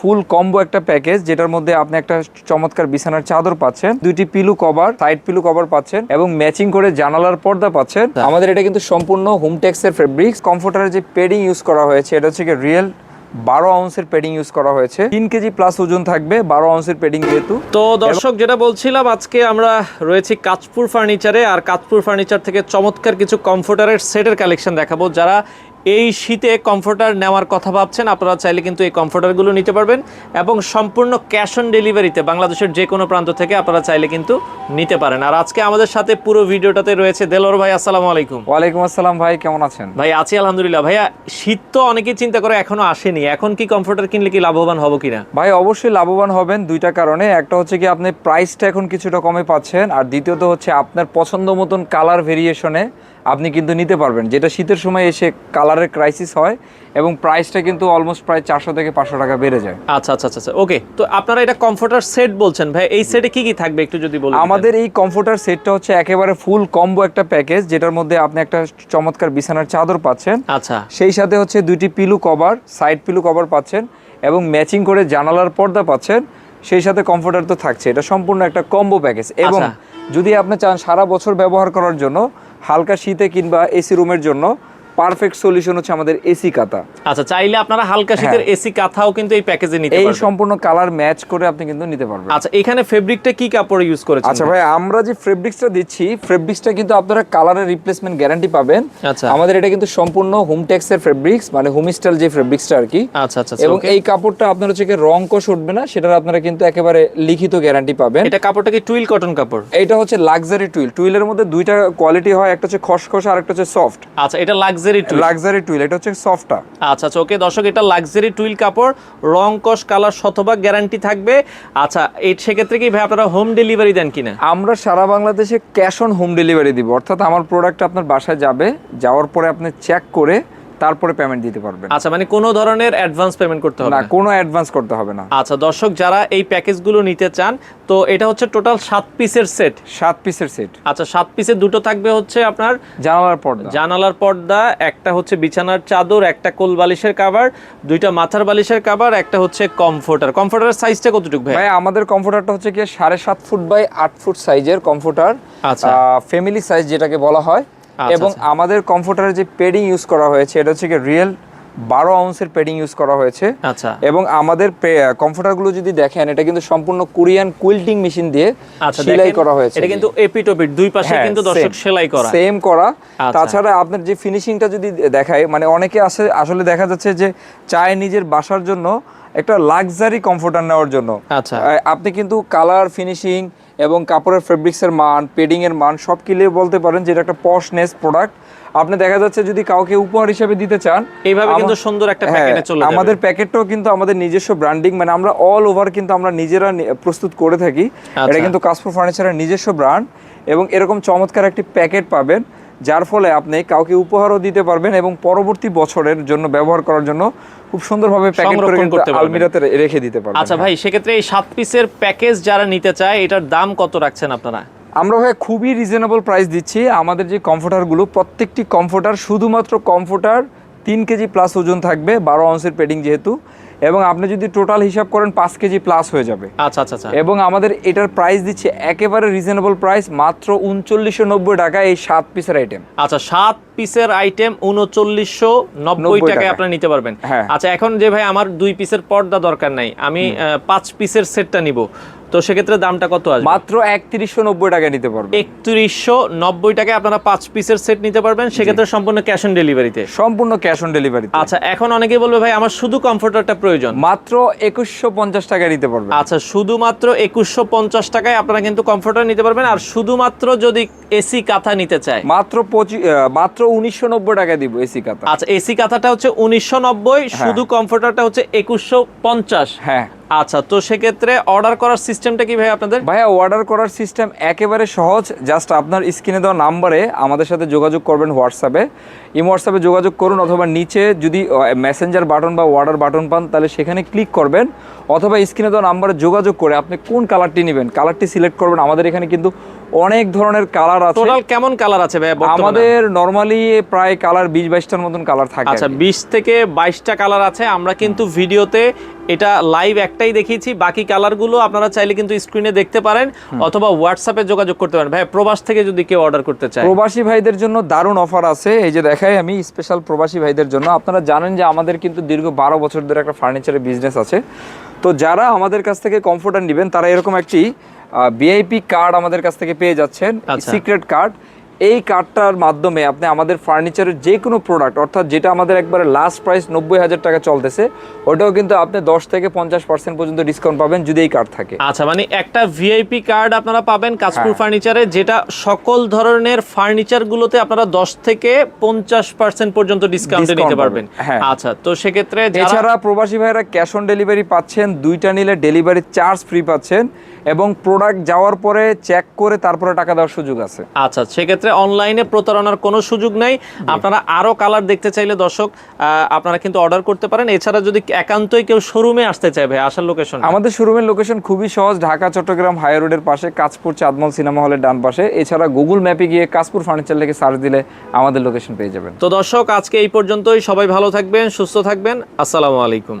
ফুল combo একটা package যেটার মধ্যে আপনি একটা চমৎকার বিছানার চাদর পাচ্ছেন দুইটি pillow cover side pillow cover পাচ্ছেন এবং ম্যাচিং করে জানালার পর্দা পাচ্ছেন। আমাদের এটা কিন্তু সম্পূর্ণ হোমটেক্সের ফেব্রিক্স। কমফোর্টারের যে পেডিং ইউজ করা হয়েছে এটা হচ্ছে রিয়েল বারো আউন্সের পেডিং ইউজ করা হয়েছে। তিন কেজি প্লাস ওজন থাকবে বারো আউন্সের পেডিং যেহেতু। তো দর্শক যেটা বলছিলাম আজকে আমরা রয়েছি কাঁচপুর ফার্নিচারে আর কাঁচপুর ফার্নিচার থেকে চমৎকার কিছু কমফোর্টারের সেটের কালেকশন দেখাবো যারা এই শীতে কমফোর্টার নেওয়ার কথা ভাবছেন আপনারা চাইলে কিন্তু এই কমফোর্টারগুলো নিতে পারবেন এবং সম্পূর্ণ ক্যাশ অন ডেলিভারিতে বাংলাদেশের যে কোনো প্রান্ত থেকে আপনারা চাইলে কিন্তু নিতে পারেন। আর আজকে আমাদের সাথে পুরো ভিডিওটাতে রয়েছে দেলোর ভাই আসসালামু আলাইকুম। ওয়ালাইকুম আসসালাম ভাই কেমন আছেন? ভাই আছি আলহামদুলিল্লাহ। ভাইয়া শীত তো অনেকেই চিন্তা করে এখনও আসেনি। এখন কি কমফোর্টার কিনলে কি লাভবান হব কিনা? ভাই অবশ্যই লাভবান হবেন দুইটা কারণে। একটা হচ্ছে কি আপনি প্রাইসটা এখন কিছুটা কমে পাচ্ছেন। আর দ্বিতীয়ত হচ্ছে আপনার পছন্দ মতন কালার ভেরিয়েশনে আপনি কিন্তু নিতে পারবেন। যেটা শীতের সময় এসে কালারের ক্রাইসিস হয় এবং প্রাইসটা কিন্তু অলমোস্ট প্রায় চারশো থেকে পাঁচশো টাকা বেড়ে যায়। আচ্ছা আচ্ছা আচ্ছা ওকে তো আপনারা এটা কমফোর্টার সেট বলছেন। ভাই এই সেটে কি কি থাকবে একটু যদি বলেন আমাদের এই কমফোর্টার সেটটা হচ্ছে একেবারে ফুল কম্বো একটা প্যাকেজ যেটার মধ্যে আপনি একটা চমৎকার বিছানার চাদর পাচ্ছেন। আচ্ছা। সেই সাথে হচ্ছে দুইটি pillow cover side pillow cover পাচ্ছেন এবং ম্যাচিং করে জানালার পর্দা পাচ্ছেন। সেই সাথে কমফোর্টার তো থাকছে। এটা সম্পূর্ণ একটা কম্বো প্যাকেজ এবং আচ্ছা। যদি আপনি চান সারা বছর ব্যবহার করার জন্য হালকা শীতে কিংবা এসি রুমের জন্য পারফেক্ট সলিউশন হচ্ছে আমাদের এসি কাতা আচ্ছা চাইলে আপনারা হালকা শীতের এসি কাঁথাও কিন্তু এই প্যাকেজে নিতে হ্যাঁ। এই সম্পূর্ণ কালার ম্যাচ করে আপনি কিন্তু নিতে পারবেন। আচ্ছা এখানে ফেব্রিকটা কি কাপড় ইউজ করেছেন? আচ্ছা ভাই আমরা যে ফেব্রিক্সটা দিচ্ছি ফেব্রিক্সটা কিন্তু আপনারা কালারের রিপ্লেসমেন্ট গ্যারান্টি পাবেন। আচ্ছা। আমাদের এটা কিন্তু সম্পূর্ণ হোমটেক্সের ফেব্রিক্স মানে হোম স্টাইল যে ফেব্রিক্সটা আর কি আচ্ছা আচ্ছা এবং এই কাপড়টা আপনার হচ্ছে কি রং কোষ উঠবে না সেটার আপনারা কিন্তু একেবারে লিখিত গ্যারান্টি পাবেন। এটা কাপড়টা কি টুইল কটন কাপড়? এটা হচ্ছে লাক্সারি টুইল টুইলের মধ্যে দুইটা কোয়ালিটি হয় একটা হচ্ছে খসখসে আর একটা হচ্ছে সফট আচ্ছা এটা লাক্সারি টুইল লাক্সারি টুইল এটা হচ্ছে সফটটা আচ্ছা আচ্ছা ওকে দর্শক এটা লাক্সারি টুইল কাপড় রং কস কালার শতভাগ গ্যারান্টি থাকবে। আচ্ছা এই সেক্ষেত্রে কি ভাই আপনারা হোম ডেলিভারি দেন কিনা? আমরা সারা বাংলাদেশে ক্যাশ অন হোম ডেলিভারি দিব। অর্থাৎ আমার প্রোডাক্ট আপনার বাসায় যাবে যাওয়ার পরে আপনি চেক করে তারপরে পেমেন্ট দিতে পারবেন। আচ্ছা মানে কোনো ধরনের অ্যাডভান্স পেমেন্ট করতে হবে না কোনো অ্যাডভান্স করতে হবে না। আচ্ছা দর্শক যারা এই প্যাকেজগুলো নিতে চান তো এটা হচ্ছে টোটাল সাত পিসের সেট সাত পিসের সেট আচ্ছা সাত পিসের দুটো থাকবে হচ্ছে আপনার জানালার পর্দা। জানালার পর্দা একটা হচ্ছে বিছানার চাদর একটা কোল বালিশের কাভার দুইটা মাথার বালিশের কাভার একটা হচ্ছে কমফোর্টার কমফোর্টারের সাইজটা কতটুকু ভাই? ভাই আমাদের কমফোর্টারটা হচ্ছে কি সাড়ে সাত ফুট বাই আট ফুট সাইজের কমফোর্টার আচ্ছা। ফ্যামিলি সাইজ যেটাকে বলা হয় এবং আচ্ছা। আমাদের কমফোর্টারের যে পেডিং ইউজ করা হয়েছে এটা হচ্ছে রিয়েল বারো আউন্সের পেডিং ইউজ করা হয়েছে আচ্ছা এবং আমাদের কমফোর্টারগুলো যদি দেখেন এটা কিন্তু সম্পূর্ণ কোরিয়ান কুইল্টিং মেশিন দিয়ে আচ্ছা সেলাই করা হয়েছে এটা কিন্তু এপিটোপিট দুই পাশে হ্যাঁ, কিন্তু দর্শক সেলাই করা সেম করা আচ্ছা। তাছাড়া আপনার যে ফিনিশিংটা যদি দেখায় মানে অনেকে আসে আসলে দেখা যাচ্ছে যে চায় নিজের বাসার জন্য একটা লাক্সারি কমফোর্টার নেওয়ার জন্য আচ্ছা। আপনি কিন্তু কালার ফিনিশিং এবং কাপড়ের ফেব্রিক্সের মান পেডিংয়ের এর মান সব কিলে বলতে পারেন যে এটা একটা পশনেস প্রোডাক্ট আপনি দেখা যাচ্ছে যদি কাউকে উপহার হিসেবে দিতে চান এইভাবে কিন্তু সুন্দর একটা হ্যাঁ, প্যাকেটে চলে যাবে। আমাদের প্যাকেটটাও কিন্তু আমাদের নিজস্ব ব্র্যান্ডিং মানে আমরা অল ওভার কিন্তু আমরা নিজেরা প্রস্তুত করে থাকি। এটা আচ্ছা। কিন্তু কাসপুর ফার্নিচারের নিজস্ব ব্র্যান্ড এবং এরকম চমৎকার একটি প্যাকেট পাবেন। যার ফলে আপনি কাউকে উপহারও দিতে পারবেন এবং পরবর্তী বছরের জন্য ব্যবহার করার জন্য খুব সুন্দরভাবে প্যাকেট করে কিন্তু আলমিরাতে রেখে দিতে পারবেন। আচ্ছা ভাই সেক্ষেত্রে এই সাত পিসের প্যাকেজ যারা নিতে চায় এটার দাম কত রাখছেন আপনারা? আমরা ভাই খুবই রিজনেবল প্রাইস দিচ্ছি। আমাদের যে কমফোর্টারগুলো প্রত্যেকটি কমফোর্টার শুধুমাত্র কমফোর্টার তিন কেজি প্লাস ওজন থাকবে বারো আউন্সের পেডিং যেহেতু এবং আপনি যদি টোটাল হিসাব করেন পাঁচ কেজি প্লাস হয়ে যাবে। আচ্ছা আচ্ছা আচ্ছা। এবং আমাদের এটার প্রাইস দিচ্ছে একেবারে রিজনেবল প্রাইস মাত্র উনচল্লিশশো নব্বই টাকা এই সাত পিসের আইটেম আচ্ছা সাত পিসের আইটেম উনচল্লিশশো নব্বই টাকায়। আপনারা নিতে পারবেন। হ্যাঁ। আচ্ছা এখন যে ভাই আমার দুই পিসের পর্দা দরকার নাই। আমি পাঁচ পিসের সেটটা নিব। তো সেক্ষেত্রে দামটা কত আসবে? মাত্র একত্রিশশো নব্বই টাকা নিতে পারবে একত্রিশশো নব্বই টাকায় আপনারা পাঁচ পিসের সেট নিতে পারবেন। সেক্ষেত্রে সম্পূর্ণ ক্যাশ অন ডেলিভারিতে সম্পূর্ণ ক্যাশ অন ডেলিভারি আচ্ছা এখন অনেকে বলবে ভাই আমার শুধু কমফোর্টারটা প্রয়োজন। মাত্র একুশশো পঞ্চাশ টাকায় নিতে পারবেন। আচ্ছা শুধুমাত্র একুশশো পঞ্চাশ টাকায় আপনারা কিন্তু কমফোর্টার নিতে পারবেন। আর শুধুমাত্র যদি এসি কাঁথা নিতে চায়। মাত্র পঁচিশ মাত্র উনিশশো নব্বই টাকা দিব এসি কাঁথা। আচ্ছা এসি কাঁথাটা হচ্ছে উনিশশো নব্বই শুধু কমফোর্টারটা হচ্ছে একুশশো পঞ্চাশ। হ্যাঁ। আচ্ছা তো সেক্ষেত্রে অর্ডার করার সিস্টেমটা কি ভাই আপনাদের? ভাইয়া অর্ডার করার সিস্টেম একেবারে সহজ। জাস্ট আপনার স্ক্রিনে দেওয়া নাম্বারে আমাদের সাথে যোগাযোগ করবেন হোয়াটসঅ্যাপে ইমো হোয়াটসঅ্যাপে যোগাযোগ করুন অথবা নিচে যদি মেসেঞ্জার বাটন বা অর্ডার বাটন পান তাহলে সেখানে ক্লিক করবেন। অথবা স্ক্রিনে দেওয়া নাম্বারে যোগাযোগ করে আপনি কোন কালারটি নেবেন? কালারটি সিলেক্ট করবেন। আমাদের এখানে কিন্তু অনেক ধরনের কালার আছে। টোটাল কেমন কালার আছে ভাই আমাদের নর্মালি প্রায় কালার বিশ বাইশটার মতন কালার থাকে আচ্ছা বিশ থেকে বাইশটা কালার আছে। আমরা কিন্তু ভিডিওতে এটা লাইভ একটাই দেখিয়েছি। বাকি কালারগুলো আপনারা চাইলে কিন্তু স্ক্রিনে দেখতে পারেন অথবা হোয়াটসঅ্যাপে যোগাযোগ করতে পারেন। ভাই প্রবাস থেকে যদি কেউ অর্ডার করতে চায়। প্রবাসী ভাইদের জন্য দারুণ অফার আছে। এই যে দেখাই আমি স্পেশাল প্রবাসী ভাইদের জন্য। আপনারা জানেন যে আমাদের কিন্তু দীর্ঘ বারো বছর ধরে একটা ফার্নিচারের বিজনেস আছে। তো যারা আমাদের কাছ থেকে কমফোর্টার নেবেন তারা এরকম একটি ভিআইপি কার্ড আমাদের কাছ থেকে পেয়ে যাচ্ছেন। আচ্ছা। সিক্রেট কার্ড এই কার্ডটার মাধ্যমে আপনি আমাদের ফার্নিচারের যে কোনো প্রোডাক্ট অর্থাৎ যেটা আমাদের একবারে লাস্ট প্রাইস নব্বই হাজার টাকা চলতেছে ওটাও কিন্তু আপনি দশ থেকে পঞ্চাশ পার্সেন্ট পর্যন্ত ডিসকাউন্ট পাবেন যদি এই কার্ড থাকে আচ্ছা মানে একটা ভিআইপি কার্ড আপনারা পাবেন কাজপুর হ্যাঁ। ফার্নিচারে যেটা সকল ধরনের ফার্নিচার গুলোতে আপনারা দশ থেকে পঞ্চাশ পার্সেন্ট পর্যন্ত ডিসকাউন্টে নিতে পারবেন হ্যাঁ। আচ্ছা তো সেক্ষেত্রে এছাড়া প্রবাসী ভাইরা ক্যাশ অন ডেলিভারি পাচ্ছেন দুইটা নিলে ডেলিভারি চার্জ ফ্রি পাচ্ছেন এবং প্রোডাক্ট যাওয়ার পরে চেক করে তারপরে টাকা দেওয়ার সুযোগ আছে আচ্ছা সেক্ষেত্রে অনলাইনে প্রতারণার কোনো সুযোগ নাই। আপনারা আরও কালার দেখতে চাইলে দর্শক আপনারা কিন্তু অর্ডার করতে পারেন। এছাড়া যদি একান্তই কেউ শোরুমে আসতে চায় ভাই আসার লোকেশন আমাদের শোরুমের লোকেশন খুবই সহজ। ঢাকা চট্টগ্রাম হাই রোডের পাশে কাঁচপুর চাঁদমল সিনেমা হলের ডান পাশে। এছাড়া গুগল ম্যাপে গিয়ে কাঁচপুর ফার্নিচার লিখে সার্চ দিলে আমাদের লোকেশন পেয়ে যাবেন। তো দর্শক আজকে এই পর্যন্তই। সবাই ভালো থাকবেন সুস্থ থাকবেন। আসসালামু আলাইকুম।